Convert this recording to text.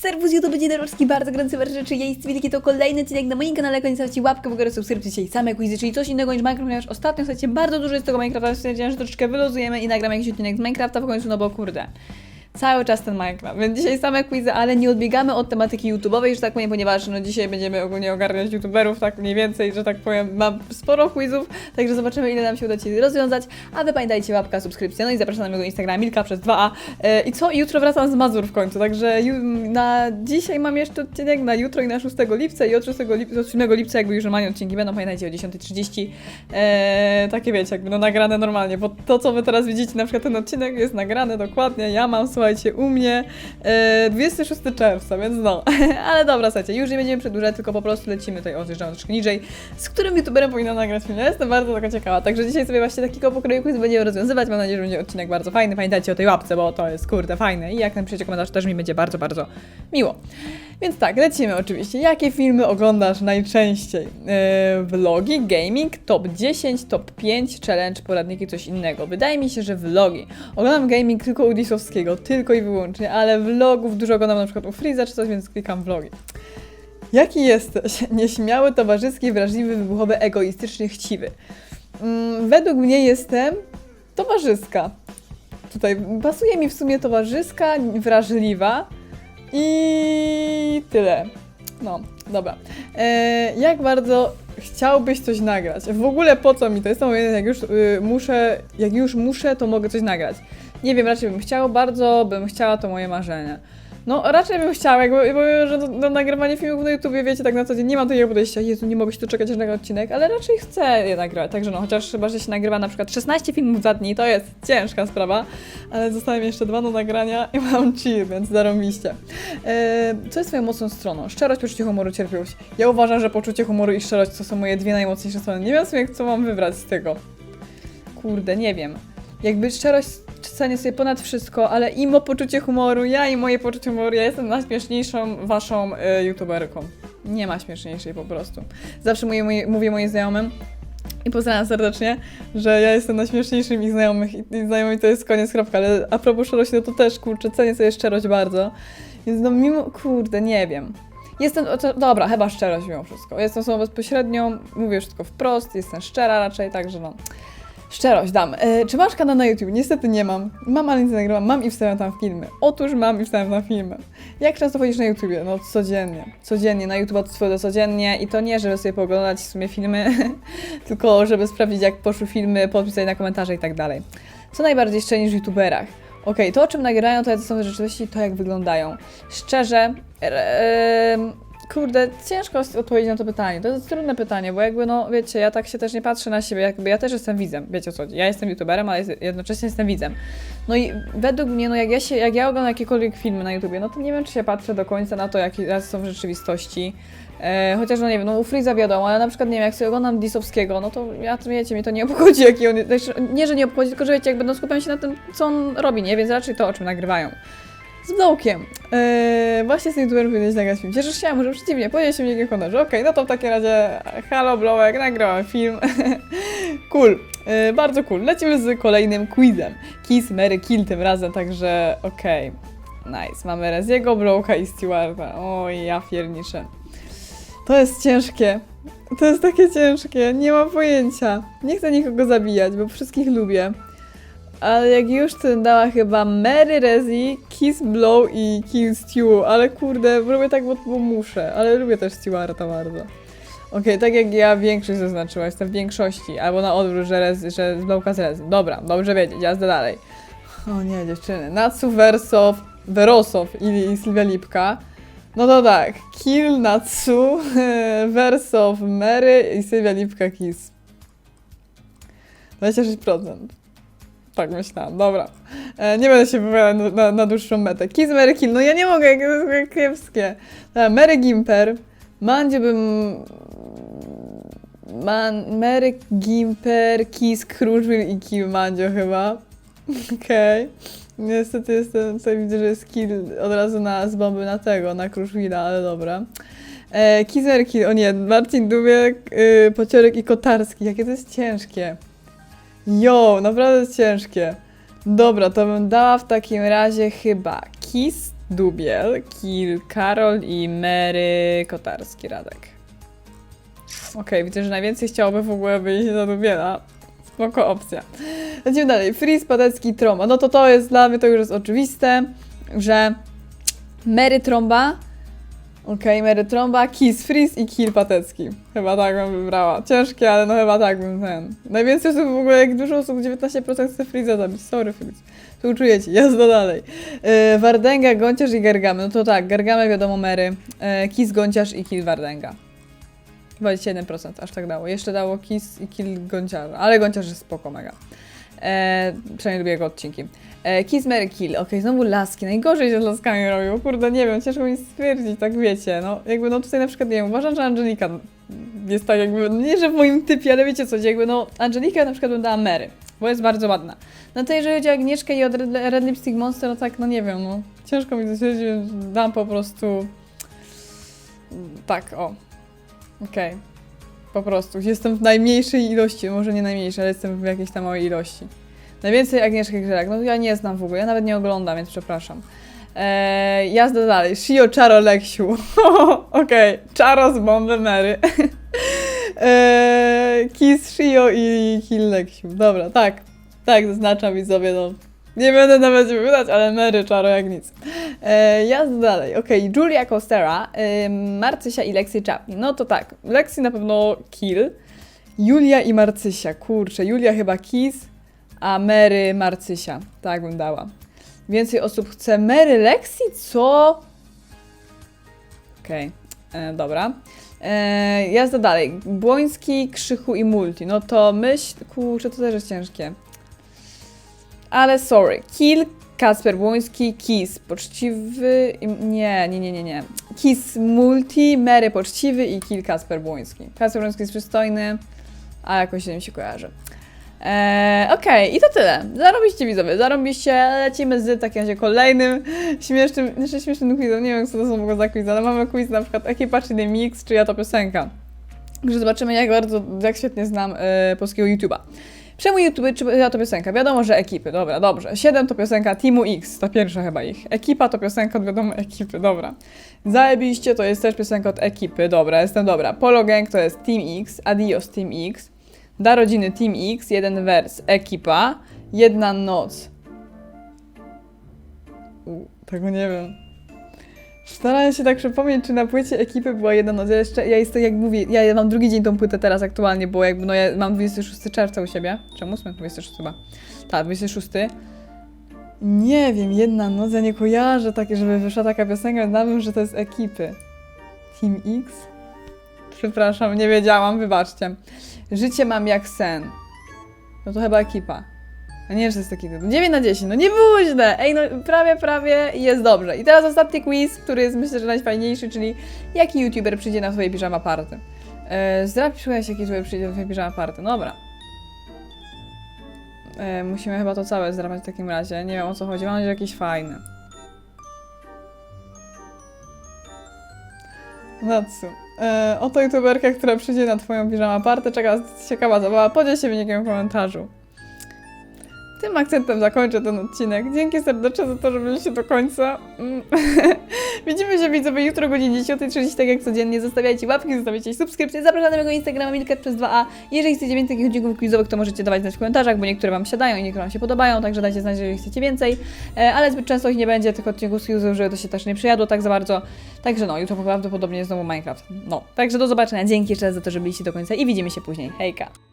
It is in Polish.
Serwus YouTube, dzień dobry, bardzo gorący rzeczy, ja jest wielki, to kolejny odcinek na moim kanale, koniecznie zostawcie łapkę w górę, subskrypcję dzisiaj same quizy, czyli coś innego niż Minecraft, ponieważ ostatnio, słuchajcie, bardzo dużo jest tego Minecrafta, stwierdziłam, że troszeczkę wyluzujemy i nagram jakiś odcinek z Minecrafta w końcu, no bo kurde. Cały czas ten Minecraft, więc dzisiaj same quizy, ale nie odbiegamy od tematyki YouTube'owej, że tak powiem, ponieważ no dzisiaj będziemy ogólnie ogarniać YouTuberów, tak mniej więcej, że tak powiem, mam sporo quizów, także zobaczymy ile nam się uda dzisiaj rozwiązać, a wy pamiętajcie łapka, subskrypcja, no i zapraszam na mojego Instagrama Milka przez 2A e, i co, jutro wracam z Mazur w końcu, także na dzisiaj mam jeszcze odcinek, na jutro i na 6 lipca i od 6 lipca, od 7 lipca jakby już normalnie odcinki będą, pamiętajcie o 10.30, e, takie wiecie, jakby no nagrane normalnie, bo to co wy teraz widzicie, na przykład ten odcinek jest nagrany dokładnie, ja mam, słuchajcie, u mnie e, 26 czerwca, więc no, ale dobra, słuchajcie, już nie będziemy przedłużać, tylko po prostu lecimy tutaj, o, zjeżdżamy troszkę niżej, z którym youtuberem powinna nagrać film, jestem bardzo taka ciekawa, także dzisiaj sobie właśnie takiego pokroju quiz będziemy rozwiązywać, mam nadzieję, że będzie odcinek bardzo fajny, pamiętajcie o tej łapce, bo to jest kurde fajne i jak napiszecie komentarz też mi będzie bardzo, bardzo miło. Więc tak, lecimy oczywiście. Jakie filmy oglądasz najczęściej? Yy, vlogi, gaming, top 10, top 5, challenge, poradniki, coś innego. Wydaje mi się, że vlogi. Oglądam gaming tylko u Disowskiego, tylko i wyłącznie, ale vlogów dużo oglądam na przykład u Freeza czy coś, więc klikam vlogi. Jaki jesteś? Nieśmiały, towarzyski, wrażliwy, wybuchowy, egoistyczny, chciwy. Mm, według mnie jestem towarzyska. Tutaj pasuje mi w sumie towarzyska, wrażliwa i tyle. No, dobra. E, jak bardzo chciałbyś coś nagrać? W ogóle po co mi to jest? To mówię, jak już y, muszę, jak już muszę, to mogę coś nagrać. Nie wiem, raczej bym chciała, bardzo bym chciała, to moje marzenie. No, raczej bym chciała, jakby, bo, że do, do nagrywania filmów na YouTubie, wiecie, tak na co dzień nie mam takiego podejścia, Jezu, nie mogę się doczekać na odcinek, ale raczej chcę je nagrywać, także no, chociaż chyba, że się nagrywa na przykład 16 filmów za dni, to jest ciężka sprawa, ale zostały mi jeszcze dwa do nagrania i mam chill, więc zarobiście. E, co jest twoją mocną stroną? Szczerość, poczucie humoru, cierpliwość. Ja uważam, że poczucie humoru i szczerość to są moje dwie najmocniejsze strony. Nie wiem w sumie, co mam wybrać z tego. Kurde, nie wiem. Jakby szczerość cenię sobie ponad wszystko, ale i mo poczucie humoru, ja i moje poczucie humoru, ja jestem najśmieszniejszą waszą y, youtuberką. Nie ma śmieszniejszej po prostu. Zawsze mówię, mówię, mówię moim znajomym i pozdrawiam serdecznie, że ja jestem najśmieszniejszym ich znajomych i, i znajomi to jest koniec, kropka, ale a propos szczerości, no to też, kurczę, cenię sobie szczerość bardzo. Więc no mimo, kurde, nie wiem. Jestem, to, dobra, chyba szczerość mimo wszystko. Jestem osobą bezpośrednią, mówię wszystko wprost, jestem szczera raczej, także no. Szczerość dam. E, czy masz kanał na YouTube? Niestety nie mam. Mam, ale nic nagrywam. Mam i wstawiam tam filmy. Otóż mam i wstawiam tam filmy. Jak często chodzisz na YouTubie? No codziennie. Codziennie. Na YouTube to codziennie i to nie, żeby sobie pooglądać w sumie filmy, tylko żeby sprawdzić jak poszły filmy, podpisać na komentarze i tak dalej. Co najbardziej szczenisz w YouTuberach? Okej, to o czym nagrają, to są rzeczywistości to jak wyglądają. Szczerze, e, Kurde, ciężko jest odpowiedzieć na to pytanie. To jest trudne pytanie, bo jakby, no wiecie, ja tak się też nie patrzę na siebie, jakby ja też jestem widzem, wiecie o co chodzi. Ja jestem youtuberem, ale jednocześnie jestem widzem. No i według mnie, no jak ja się, jak ja oglądam jakiekolwiek filmy na YouTubie, no to nie wiem, czy się patrzę do końca na to, jakie są w rzeczywistości. E, chociaż, no nie wiem, no u Freeza wiadomo, ale na przykład, nie wiem, jak sobie oglądam Disowskiego, no to ja, wiecie, mnie to nie obchodzi, jaki on jest, nie, że nie obchodzi, tylko że wiecie, jakby no skupiam się na tym, co on robi, nie? Więc raczej to, o czym nagrywają. Z Blowkiem. Eee, właśnie z youtuberem powinieneś nagrać film. Cieszysz się? Może przeciwnie, powiedzieć się mnie honorze. Okej, no to w takim razie halo Blowek, nagrałem film. cool. Eee, bardzo cool. Lecimy z kolejnym quizem. Kiss, Mary, Kill tym razem, także okej. Nice. Mamy Reziego, Blowka i Stewarta. Oj, ja pierniczę. To jest ciężkie. To jest takie ciężkie. Nie mam pojęcia. Nie chcę nikogo zabijać, bo wszystkich lubię. Ale jak już to dała chyba Mary Rezi, Kiss Blow i Kill Stew, ale kurde, robię tak, bo, bo muszę, ale lubię też Stewarta bardzo. Okej, tak jak ja większość zaznaczyła, jestem w większości, albo na odwrót, że, rez, że z Blowka z. Dobra, dobrze wiedzieć, jazda dalej. O nie, dziewczyny. Natsu, Wersow, Werosow i, i Sylwia Lipka. No to tak, Kill, Natsu, Wersow, Mary i Sylwia Lipka, Kiss. 26%. Tak myślałam, dobra. E, nie będę się wypowiadać na, na, na dłuższą metę. Kiss Mary Kill, no ja nie mogę, jak to jest kiepskie. Dobra, Mary Gimper. Mandzie bym... Man, Mary Gimper, Kiss Crushville i Kill Mandzio chyba. Okej. Niestety jestem, tutaj widzę, że jest kill od razu na, z bomby na tego, na Crushville'a, ale dobra. E, Kill, o nie, Marcin Dubiek, y, Pociorek i Kotarski, jakie to jest ciężkie. Jo, naprawdę ciężkie. Dobra, to bym dała w takim razie chyba Kiss Dubiel, Kill, Karol i Mary Kotarski, Radek. Okej, widzę, że najwięcej chciałoby w ogóle wyjść za Dubiela. Spoko opcja. Lecimy dalej. Freeze, Patecki, Tromba. No to to jest, dla mnie to już jest oczywiste, że Mary Tromba, okej, Mary Tromba, Kiss, Freeze i Kill Patecki. Chyba tak bym wybrała. Ciężkie, ale no chyba tak bym ten. Najwięcej osób w ogóle, jak dużo osób, 19% chce Freeza zabić. Sorry, Freeze. Tu czujecie, jazda dalej. Yy, Wardęga, Gąciarz i Gargamy. No to tak, Gargamy wiadomo Mary, yy, Kiss, Gąciarz i Kill Wardęga. 21% aż tak dało. Jeszcze dało Kiss i Kill Gąciarza, ale Gąciarz jest spoko mega. E, przynajmniej lubię jego odcinki. E, Kiss, Mary, Kill. Okej, znowu laski. Najgorzej się z laskami robiło. Kurde, nie wiem, ciężko mi stwierdzić, tak wiecie. No, jakby no tutaj na przykład, nie wiem, uważam, że Angelika jest tak jakby, nie że w moim typie, ale wiecie co, jakby no, Angelika na przykład bym dała Mary, bo jest bardzo ładna. No to jeżeli chodzi o Agnieszkę i o Red, Red Lipstick Monster, no tak, no nie wiem, no. Ciężko mi to stwierdzić, dam po prostu... Tak, o. Okej. Po prostu. Jestem w najmniejszej ilości, może nie najmniejszej, ale jestem w jakiejś tam małej ilości. Najwięcej Agnieszki Grzelak. No ja nie znam w ogóle, ja nawet nie oglądam, więc przepraszam. Eee, jazda dalej. Shio, Czaro, Leksiu. Okej, Czaro z bomby Mary. eee, Kiss, Shio i Kill Leksiu. Dobra, tak. Tak, zaznaczam widzowie, no. Nie będę nawet wypowiadać, ale Mary, Czaro jak nic. E, jazda dalej. Okej, Julia Costera, e, Marcysia i Lexi Chaplin. No to tak, Lexi na pewno kill. Julia i Marcysia. Kurczę, Julia chyba kiss, a Mary Marcysia. Tak bym dała. Więcej osób chce Mary Lexi? Co? Okej, e, dobra. E, jazda dalej. Błoński, Krzychu i Multi. No to myśl... Kurczę, to też jest ciężkie. Ale sorry. Kill, Kasper Błoński, Kiss, poczciwy... Nie, nie, nie, nie, nie. Kiss Multi, Mary poczciwy i Kill Kasper Błoński. Kasper Błoński jest przystojny, a jakoś się mi się kojarzy. Eee, Okej, i to tyle. Zarobiście widzowie, zarobiście. Lecimy z takim razie kolejnym śmiesznym, znaczy śmiesznym quizem. Nie wiem, co to są w ogóle za quiz, ale mamy quiz na przykład ekipa, czyli mix, czy ja to piosenka. Także zobaczymy, jak bardzo, jak świetnie znam e, polskiego YouTube'a. Przejmuj YouTube, czy ja to piosenka? Wiadomo, że ekipy, dobra, dobrze. 7 to piosenka Teamu X, to pierwsza chyba ich. Ekipa to piosenka od wiadomo ekipy, dobra. Zajebiście to jest też piosenka od ekipy, dobra, jestem dobra. Polo Gang to jest Team X, Adios Team X. Da rodziny Team X, jeden wers, ekipa, jedna noc. U, tego nie wiem. Starałem się tak przypomnieć, czy na płycie ekipy była jedna noc. Ja jeszcze, ja jestem, jak mówię, ja, mam drugi dzień tą płytę teraz aktualnie, bo jakby, no ja mam 26 czerwca u siebie. Czemu? 8? 26 chyba. Tak, 26. Nie wiem, jedna noc, ja nie kojarzę takie, żeby wyszła taka piosenka, wiem, że to jest ekipy. Team X? Przepraszam, nie wiedziałam, wybaczcie. Życie mam jak sen. No to chyba ekipa. A nie, że to jest taki typ. 9 na 10, no nie było źle. Ej, no prawie, prawie jest dobrze. I teraz ostatni quiz, który jest myślę, że najfajniejszy, czyli jaki youtuber przyjdzie na swoje piżama party? E, Zdrapisz jaki youtuber przyjdzie na swoje piżama party. No Dobra. E, musimy chyba to całe zdrapać w takim razie. Nie wiem o co chodzi, mam nadzieję, że jakiś fajny. Natsu. E, oto youtuberka, która przyjdzie na twoją piżama party. Czeka ciekawa zabawa. Podziel się wynikiem w komentarzu. Tym akcentem zakończę ten odcinek. Dzięki serdecznie za to, że byliście do końca. Mm. Widzimy się widzowie jutro o godzinie 10.30, tak jak codziennie. Zostawiajcie łapki, zostawiajcie subskrypcje. Zapraszam na mojego Instagrama Milkat przez 2a. Jeżeli chcecie więcej takich odcinków quizowych, to możecie dawać znać w komentarzach, bo niektóre Wam siadają i niektóre Wam się podobają, także dajcie znać, jeżeli chcecie więcej. E, ale zbyt często ich nie będzie, tych odcinków z quizów, żeby to się też nie przejadło tak za bardzo. Także no, jutro prawdopodobnie znowu Minecraft. No, także do zobaczenia. Dzięki jeszcze raz za to, że byliście do końca i widzimy się później. Hejka!